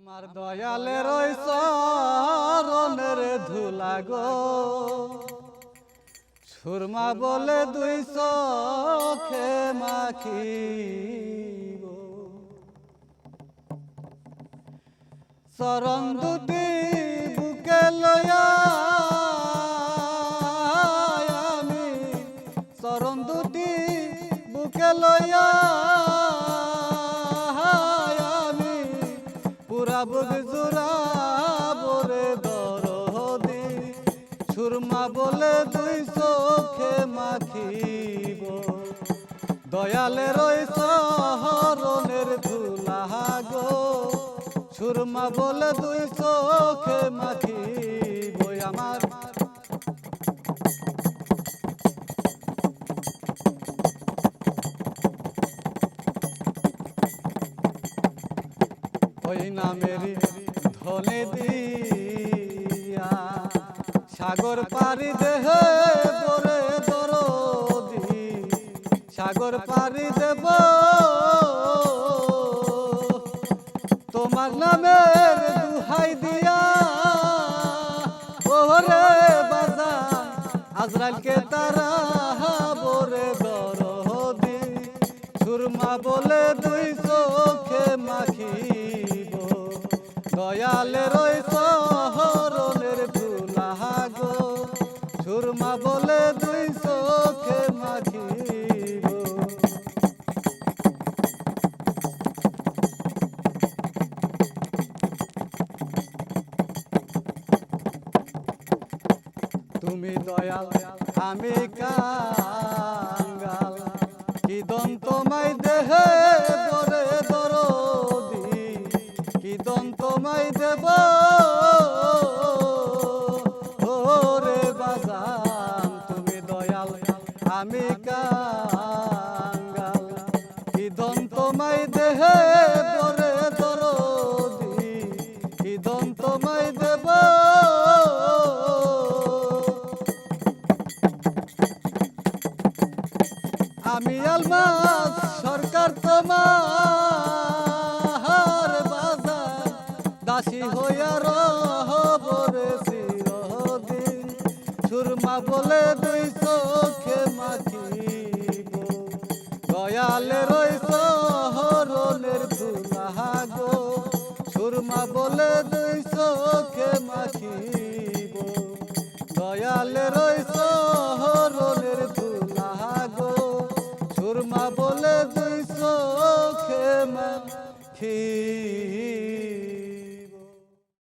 আমার দয়ালের ওই চরণের ধুলা গো। সুরমা বলে দুই চোখে মাখিব। চরণ দুটি বুকে লয়া আমি। চরণ দুটি বুকে লয়া পুরা বুক জোড়া বলে দরদি। সুরমা বলে দুই চোখে মাখিব। দয়ালে ওই শহরনের ধুলা গো সুরমা বলে দুই চোখে মাখিব। আমার ওই নামেরই ধনে দিয়া সাগর পারি দেহে পরে দরদি, সাগর পারি দেব তোমার নামের দুহাই দিয়া ওরে বাজা, আজরাইলকে তারা বরে দরদি, সুরমা বলে দুই চোখে মাখিব দয়ালের ওই শহরনের ধুলা গো সুরমা বলে দুই চোখে মাখিব। তুমি দয়াল, আমি কাঙ্গাল। কি দন্ত কি দন্ত মাই দেব। ওরে বাজান, তুমি দয়াল, আমি কাঙ্গাল। কি দন্ত মাই দেহে, দরে দরদি। কি দন্ত মাই দেব। আমি আলমাস সরকার তোমার দাসী হইয়া রহবরে চিরদিন। সুরমা বলে দুই চোখে মাখিব। দয়ালের ওই শহরনের ধুলা গো সুরমা বলে দুই চোখে মাখিব। দয়ালের ওই শহরনের ধুলা গো সুরমা বলে দুই চোখে মাখিব।